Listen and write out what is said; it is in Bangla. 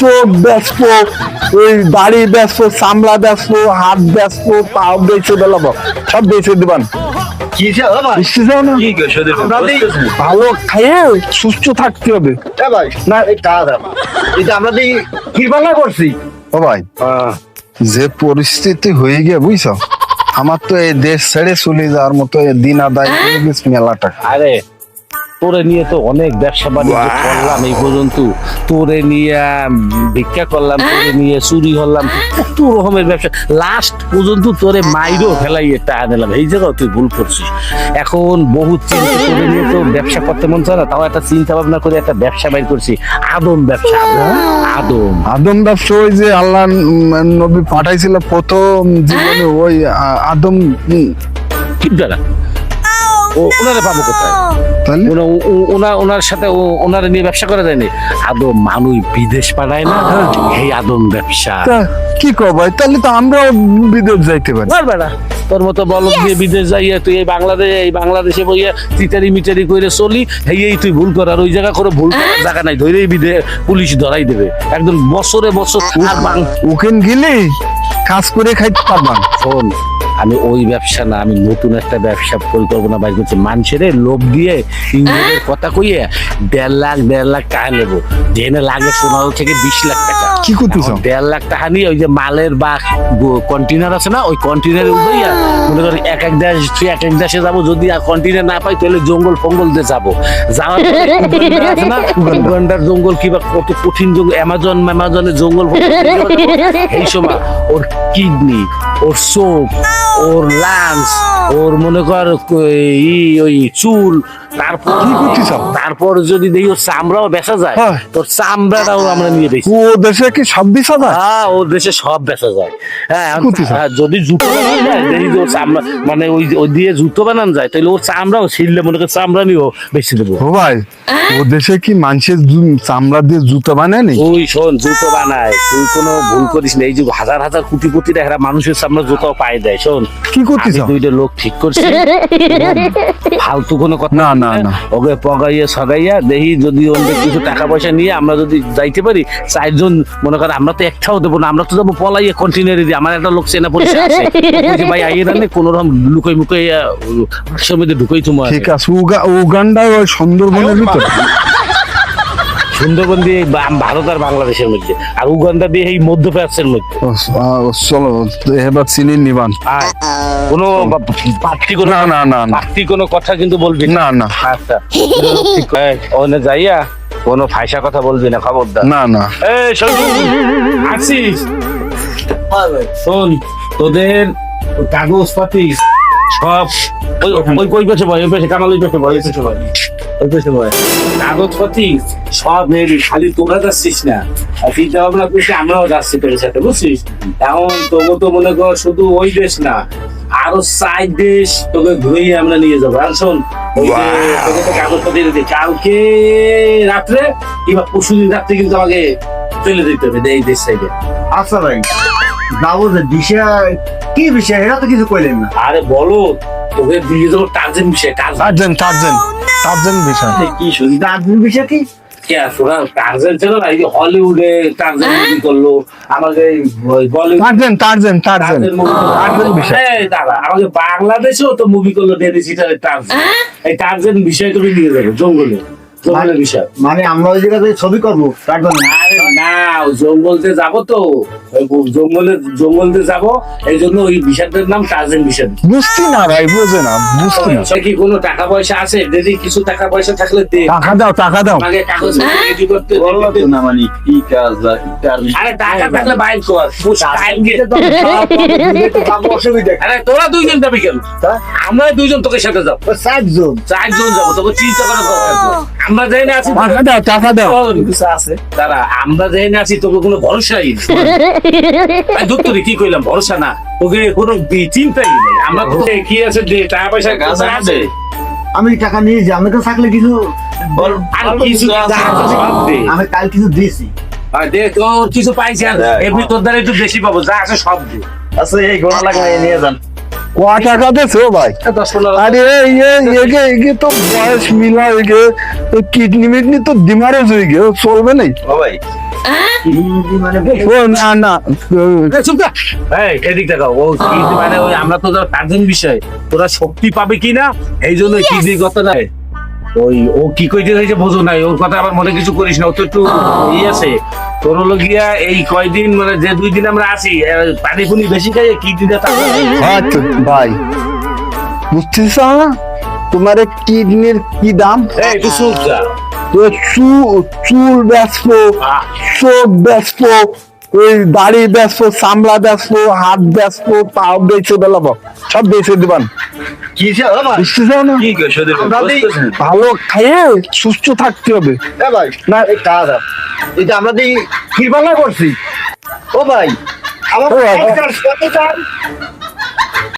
চোখ বেচবো ওই দাড়ি বেচবো চামড়া বেচবো হাত বেচবো পাও বেচে বেলাবো সব বেচে দিবান। ভালো খাইয়ে সুস্থ থাকতে হবে। না। এটা আমরা। করছি। ও ভাই যে পরিস্থিতি হয়ে গিয়ে বুঝছ? আমার তো এই দেশ ছেড়ে চলে যাওয়ার মতো দিন আদায় করে গেছি মেলা আরে তোরে নিয়ে তো অনেক ব্যবসা বাণিজ্য করলাম এই পর্যন্ত। তোরে নিয়ে ভিক্ষা করলাম তোরে নিয়ে চুরি হলাম। কত রকমের ব্যবসা। লাস্ট পর্যন্ত তোরে মাইরও ফেলাইয়ে টাকা নিলাম। এই জায়গায় তুই ভুল করছিস। এখন বহু চিন্তা তোরে নিয়ে তো ব্যবসা করতে মন চায় না তাও একটা চিন্তা ভাবনা করে একটা ব্যবসা বাইর করছি। আদম ব্যবসা আদম আদম। আদম ব্যবসা ওই যে আল্লাহ নবী পাঠাইছিল প্রথম জীবনে ওই আদম উম, কি দ্বারা ও ওনারে পাবো কোথায়? তাহলে? ওনা- ও- ও- ওনার সাথে ও- ওনারে নিয়ে ব্যবসা করা যায়নি আদম মানুষ বিদেশ পাঠায় না? এই আদম ব্যবসা। কি কর ভাই? তাহলে তো আমরাও বিদেশ যাইতে পারি। পারবে না তোর মতো বলদ দিয়ে বিদেশ যাইয়া তুই এই বাংলাদেশে এই বাংলাদেশে বইয়া চিটারি মিটারি করে চলি এই তুই ভুল কর আর ওই জায়গা করে ভুল করার জায়গা নাই ধরেই বিদে পুলিশ ধরাই দেবে। একদম বছরে বছর ওখান গেলে কাজ করে খাইতে পারবা। শোন আমি ওই ব্যবসা না আমি নতুন একটা ব্যবসা পরিকল্পনা বাইর করছি। মানুষের লোভ দিয়ে ইংরেজের কথা কইয়ে দেড় লাখ দেড় লাখ টাকা নেব। যেখানে লাগে পনেরো থেকে বিশ লাখ টাকা। কি করতেছ? দেড় লাখ টাকা নিয়ে ওই যে মালের বা কন্টেনার আছে না ওই কন্টেনারে উঠাইয়া মনে করি এক এক দেশ তুই এক এক দেশে যাব যদি আর কন্টেনার না পাই তাহলে জঙ্গল ফঙ্গল দিয়ে যাব। যাওয়ার পরে উগান্ডা আছে না? উগান্ডার জঙ্গল কিবা কত কঠিন জঙ্গল অ্যামাজন অ্যামাজনের জঙ্গল এই সময় ওর কিডনি ওর চোখ ওর লাঞ্চ ওর মনে কর ওই চুল তারপর কি? তারপর যদি দেখি ওর চামড়াও বেচা যায় হ্যাঁ। তোর চামড়াটাও আমরা নিয়ে ও দেশে কি ছাব্বিশ হাজার হ্যাঁ ওর দেশে সব বেচা যায়। হ্যাঁ সব? হ্যাঁ, যদি জুতো দেখি ওর চামড়া মানে ওই ওই দিয়ে জুতো বানানো যায় তাহলে ওর চামড়াও ছিললে মনে কর চামড়া নিয়েও বেশি দেবো। ও ভাই ও দেশে কি মানুষের চামড়া দিয়ে জুতো বানায় নি তুই শোন জুতো বানায়। তুই কোনো ভুল করিস না। এই যে হাজার হাজার কোটি কোটি টাকা মানুষের সামনে জুতো পাই দেয় শোন। কি করতেছ আমি দুইটা লোক ঠিক করছি। ফালতু কোনো কথা না, না, না। ওকে পগাইয়া সগাইয়া দেখি যদি ওদের কিছু টাকা পয়সা নিয়ে আমরা যদি যাইতে পারি চারজন মনে করেন আমরা তো একটাও দেবো না আমরা তো যাব পলাইয়ে কন্টিনিউরি দিয়ে। আমার একটা লোক চেনা পরিচয় আছে। ভাই আইয়ে রান্নে কোন রকম লুকাই মুকাই সমিতি ঢুকাই তোমার। ঠিক আছে উগা- উগান্ডা ওই সুন্দরবনের ভিতর। সুন্দরবন দিয়ে ভারত আর বাংলাদেশের মধ্যে আর উগান্ডা দিয়ে এই মধ্যপ্রাচ্যের মধ্যে। চলো এবার চিনি নিবান। কোনো পার্টি কোনো না না না পার্টি কোনো কথা কিন্তু বলবি না? না আচ্ছা। ওখানে যাইয়া কোনো ফাইসা কথা বলবি না খবরদার। না না। এই শোন আসিস। শোন তোদের কাগজপাতি সব ওই ওই পাশে বয় ওই পাশে কামাল ওই পাশে বয় ওই পাশে বয় ওই কাগজপাতি সব রেডি খালি তোরা যাচ্ছিস না। চিন্তা ভাবনা করছি আমরাও যাচ্ছি তোর সাথে বুঝছিস? এখন তবু তো মনে কর শুধু ওই দেশ না আরও চার দেশ তোকে ঘুরিয়ে আমরা নিয়ে যাব। আর শোন তোকে তো কাগজপাতি রেডি কালকে রাত্রে কিংবা পরশু দিন রাত্রে কিন্তু আমাকে চলে যেতে হবে এই দেশ সাইডে আচ্ছা ভাই যাব যে বিষয় কি বিষয়? এটা তো কিছু কইলেন না। আরে বলো তোকে দিয়ে দেবো টার্জেন বিষয় টার্জেন টার্জেন। টার্জেন বিশা। বিষয় কি শুনি বিষয় কি? কে টার্জেন এই যে হলিউডে টার্জেন মুভি করল আমাদের টার্জেন টার্জেন টার্জেন টার্জেন বিষয় এই দাদা আমাদের বাংলাদেশেও তো মুভি করল সিটারের টার্জেন এই টার্জেন বিষয় তুমি নিয়ে যাবে জঙ্গলে। মানে আমরা ওই জায়গাতে ছবি করব না জঙ্গলতে যাব তো। জঙ্গলে জঙ্গলতে যাব এই জন্য ওই বিষয়টার নাম টার্জেন বুঝতি না ভাই বুঝে না বুঝতি না। কি কোনো টাকা পয়সা আছে? যদি কিছু টাকা পয়সা থাকলে দে। টাকা দাও টাকা দাও। আমাকে কাগজ রেডি করতে বলল তো না মানে কি কাজ আরে টাকা থাকলে বাইর কর। টাইম গেট যাব অসুবিধা আরে তোরা দুইজন যাবি কেন? আমরা দুইজন তোকে সাথে যাব। চারজন চারজন যাব তোকে চিন্তা করার দরকার নেই। আমরা যাই না আছি টাকা দাও টাকা দাও। কিছু আছে। তারা আমরা যাই না আছি তোকে কোনো ভরসাই নেই। দত্তরি কি কইলাম ভরসা না। তোকে কোনো চিন্তাই নেই। আমরা কি আছে দে টাকা পয়সা আছে। আমি টাকা নিয়ে যাই আমি তো থাকলে কিছু বল আর কিছু আমি কাল কিছু দিয়েছি। দে কিছু পাইছি আর এমনি তোর দ্বারা একটু বেশি পাবো যা আছে সব দে। আচ্ছা এই গোনা লাগাই নিয়ে যান। ক টাকা দেছো ভাই? আরে ইয়ে এগে এগে তো বয়স মিলা এগে কিডনি মিডনি তো ডিমারেজ হয়ে গিয়ে চলবে নাই? ও ভাই। মানে মানে আমরা তো ধর কাজের বিষয় তোরা শক্তি পাবে কিনা? এই জন্য কিডনির কথা নাই? ওই ও কি কইতে হয়েছে বোঝো নাই ওর কথা আমার মনে কিছু করিস না ও তো একটু ই আছে। তোর হলো গিয়া এই কয়দিন মানে যে দুই দিন আমরা এ, পানি ফুনি বেশি খাই কি দিনে আচ্ছা ভাই বুঝছিস না? তোমার কিডনির কি দাম? এই তুই চুপ যা। তো চুল চুল আহ, চোখ বেচবো ওই দাড়ি ব্যস্ত চামড়া ব্যস্ত হাত ব্যস্ত পা বেঁচে বেলাবো সব বেচে দিবান? ভালো খাইয়ে সুস্থ থাকতে হবে। না। এটা আমরা করছি। ও ভাই আমার